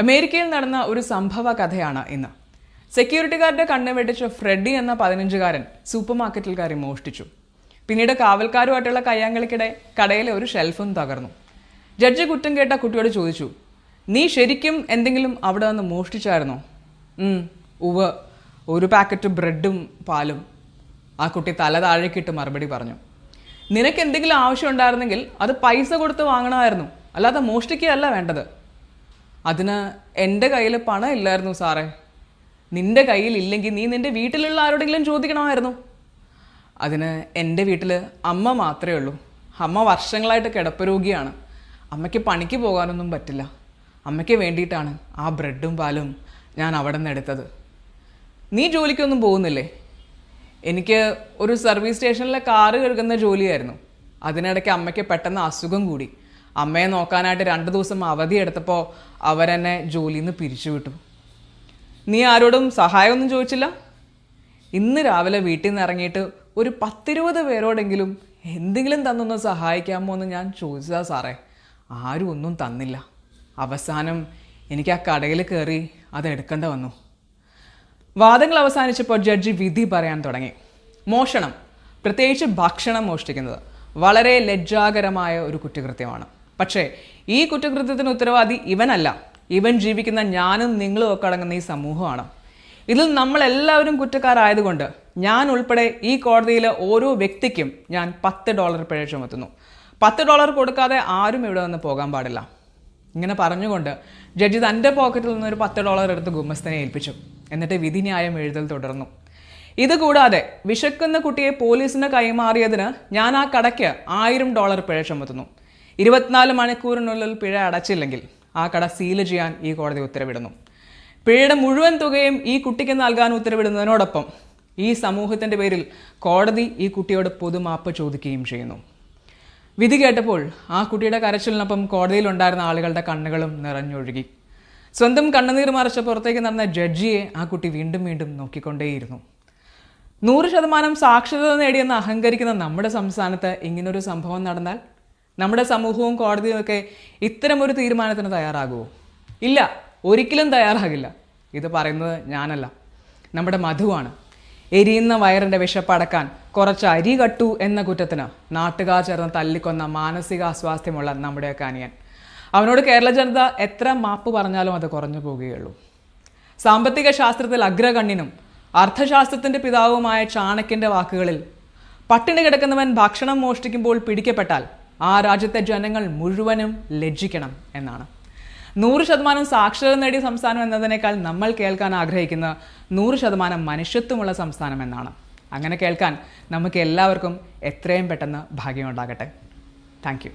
അമേരിക്കയിൽ നടന്ന ഒരു സംഭവ കഥയാണ് ഇന്ന്. സെക്യൂരിറ്റിക്കാരുടെ കണ്ണ് വെട്ടിച്ച ഫ്രെഡി എന്ന പതിനഞ്ചുകാരൻ സൂപ്പർ മാർക്കറ്റിൽ കയറി മോഷ്ടിച്ചു. പിന്നീട് കാവൽക്കാരുമായിട്ടുള്ള കയ്യാങ്കളിക്കിടെ കടയിലെ ഒരു ഷെൽഫും തകർന്നു. ജഡ്ജി കുറ്റം കേട്ട കുട്ടിയോട് ചോദിച്ചു നീ ശരിക്കും എന്തെങ്കിലും അവിടെ നിന്ന് മോഷ്ടിച്ചായിരുന്നോ? ഉവ് ഒരു പാക്കറ്റ് ബ്രെഡും പാലും. ആ കുട്ടി തല താഴേക്കിട്ട് മറുപടി പറഞ്ഞു. നിനക്ക് എന്തെങ്കിലും ആവശ്യം ഉണ്ടായിരുന്നെങ്കിൽ അത് പൈസ കൊടുത്ത് വാങ്ങണമായിരുന്നു. അല്ലാതെ മോഷ്ടിക്കുകയല്ല വേണ്ടത്. അതിന് എന്റെ കയ്യിൽ പണം ഇല്ലായിരുന്നു സാറേ. നിന്റെ കയ്യിൽ ഇല്ലെങ്കിൽ നീ നിന്റെ വീട്ടിലുള്ള ആരോടെങ്കിലും ചോദിക്കണമായിരുന്നു. അതിന് എന്റെ വീട്ടിൽ അമ്മ മാത്രമേ ഉള്ളൂ. അമ്മ വർഷങ്ങളായിട്ട് കിടപ്പ് രോഗിയാണ്. അമ്മയ്ക്ക് പണിക്ക് പോകാനൊന്നും പറ്റില്ല. അമ്മയ്ക്ക് വേണ്ടിയിട്ടാണ് ആ ബ്രെഡും പാലും ഞാൻ അവിടെ നിന്ന് എടുത്തത്. നീ ജോലിക്കൊന്നും പോകുന്നില്ലേ? എനിക്ക് ഒരു സർവീസ് സ്റ്റേഷനിലെ കാറ് കഴുകുന്ന ജോലിയായിരുന്നു. അതിനിടയ്ക്ക് അമ്മയ്ക്ക് പെട്ടെന്ന് അസുഖം കൂടി. അമ്മയെ നോക്കാനായിട്ട് രണ്ട് ദിവസം അവധി എടുത്തപ്പോൾ അവരെന്നെ ജോലിയിൽ നിന്ന് പിരിച്ചുവിട്ടു നീ ആരോടും സഹായമൊന്നും ചോദിച്ചില്ല? ഇന്ന് രാവിലെ വീട്ടിൽ നിന്ന് ഇറങ്ങിയിട്ട് ഒരു പത്തിരുപത് പേരോടെങ്കിലും എന്തെങ്കിലും തന്നൊന്ന് സഹായിക്കാമോ എന്ന് ഞാൻ ചോദിച്ചതാ സാറേ. ആരും ഒന്നും തന്നില്ല. അവസാനം എനിക്ക് ആ കടയിൽ കയറി അത് എടുക്കേണ്ട വന്നു. വാദങ്ങൾ അവസാനിച്ചപ്പോൾ ജഡ്ജി വിധി പറയാൻ തുടങ്ങി. മോഷണം പ്രത്യേകിച്ച് ഭക്ഷണം മോഷ്ടിക്കുന്നത് വളരെ ലജ്ജാകരമായ ഒരു കുറ്റകൃത്യമാണ്. പക്ഷേ ഈ കുറ്റകൃത്യത്തിന് ഉത്തരവാദി ഇവനല്ല. ഇവൻ ജീവിക്കുന്ന ഞാനും നിങ്ങളും ഒക്കെ അടങ്ങുന്ന ഈ സമൂഹമാണ്. ഇതിൽ നമ്മളെല്ലാവരും കുറ്റക്കാരായതുകൊണ്ട് ഞാൻ ഉൾപ്പെടെ ഈ കോടതിയിലെ ഓരോ വ്യക്തിക്കും ഞാൻ പത്ത് ഡോളർ പിഴ ചുമത്തുന്നു. പത്ത് ഡോളർ കൊടുക്കാതെ ആരും ഇവിടെ നിന്ന് പോകാൻ പാടില്ല. ഇങ്ങനെ പറഞ്ഞുകൊണ്ട് ജഡ്ജി തന്റെ പോക്കറ്റിൽ നിന്ന് ഒരു പത്ത് ഡോളർ എടുത്ത് ഗുമസ്തനെ ഏൽപ്പിച്ചു. എന്നിട്ട് വിധിന്യായം എഴുതൽ തുടർന്നു. ഇതുകൂടാതെ വിശക്കുന്ന കുട്ടിയെ പോലീസിന് കൈമാറിയതിന് ഞാൻ ആ കടയ്ക്ക് ആയിരം ഡോളർ പിഴ ചുമത്തുന്നു. ഇരുപത്തിനാല് മണിക്കൂറിനുള്ളിൽ പിഴ അടച്ചില്ലെങ്കിൽ ആ കട സീൽ ചെയ്യാൻ ഈ കോടതി ഉത്തരവിടുന്നു. പിഴയുടെ മുഴുവൻ തുകയും ഈ കുട്ടിക്ക് നൽകാൻ ഉത്തരവിടുന്നതിനോടൊപ്പം ഈ സമൂഹത്തിന്റെ പേരിൽ കോടതി ഈ കുട്ടിയോട് പൊതുമാപ്പ് ചോദിക്കുകയും ചെയ്യുന്നു. വിധി കേട്ടപ്പോൾ ആ കുട്ടിയുടെ കരച്ചിലിനൊപ്പം കോടതിയിലുണ്ടായിരുന്ന ആളുകളുടെ കണ്ണുകളും നിറഞ്ഞൊഴുകി. സ്വന്തം കണ്ണുനീർ മറച്ച പുറത്തേക്ക് നടന്ന ജഡ്ജിയെ ആ കുട്ടി വീണ്ടും വീണ്ടും നോക്കിക്കൊണ്ടേയിരുന്നു. നൂറ് ശതമാനം സാക്ഷരത നേടിയെന്ന് അഹങ്കരിക്കുന്ന നമ്മുടെ സംസ്ഥാനത്ത് ഇങ്ങനൊരു സംഭവം നടന്നാൽ നമ്മുടെ സമൂഹവും കോടതിയും ഒക്കെ ഒരു തീരുമാനത്തിന് തയ്യാറാകുമോ ഇല്ല. ഒരിക്കലും തയ്യാറാകില്ല. ഇത് പറയുന്നത് ഞാനല്ല. നമ്മുടെ മധുവാണ്. എരിയുന്ന വയറിന്റെ വിശപ്പടക്കാൻ കുറച്ച് അരി കട്ടു എന്ന കുറ്റത്തിന് നാട്ടുകാർ ചേർന്ന് തല്ലിക്കൊന്ന മാനസികാസ്വാസ്ഥ്യമുള്ള നമ്മുടെയൊക്കെ അനിയൻ. അവനോട് കേരള ജനത എത്ര മാപ്പ് പറഞ്ഞാലും അത് കുറഞ്ഞു പോവുകയുള്ളൂ സാമ്പത്തിക ശാസ്ത്രത്തിൽ അഗ്രഗണ്ണിനും അർത്ഥശാസ്ത്രത്തിന്റെ പിതാവുമായ ചാണക്യന്റെ വാക്കുകളിൽ പട്ടിണി കിടക്കുന്നവൻ ഭക്ഷണം മോഷ്ടിക്കുമ്പോൾ പിടിക്കപ്പെട്ടാൽ ആ രാജ്യത്തെ ജനങ്ങൾ മുഴുവനും ലജ്ജിക്കണം എന്നാണ്. നൂറ് ശതമാനം സാക്ഷരത നേടിയ സംസ്ഥാനം എന്നതിനേക്കാൾ നമ്മൾ കേൾക്കാൻ ആഗ്രഹിക്കുന്ന നൂറ് ശതമാനം മനുഷ്യത്വമുള്ള സംസ്ഥാനം എന്നാണ്. അങ്ങനെ കേൾക്കാൻ നമുക്ക് എല്ലാവർക്കും എത്രയും പെട്ടെന്ന് ഭാഗ്യമുണ്ടാകട്ടെ. താങ്ക്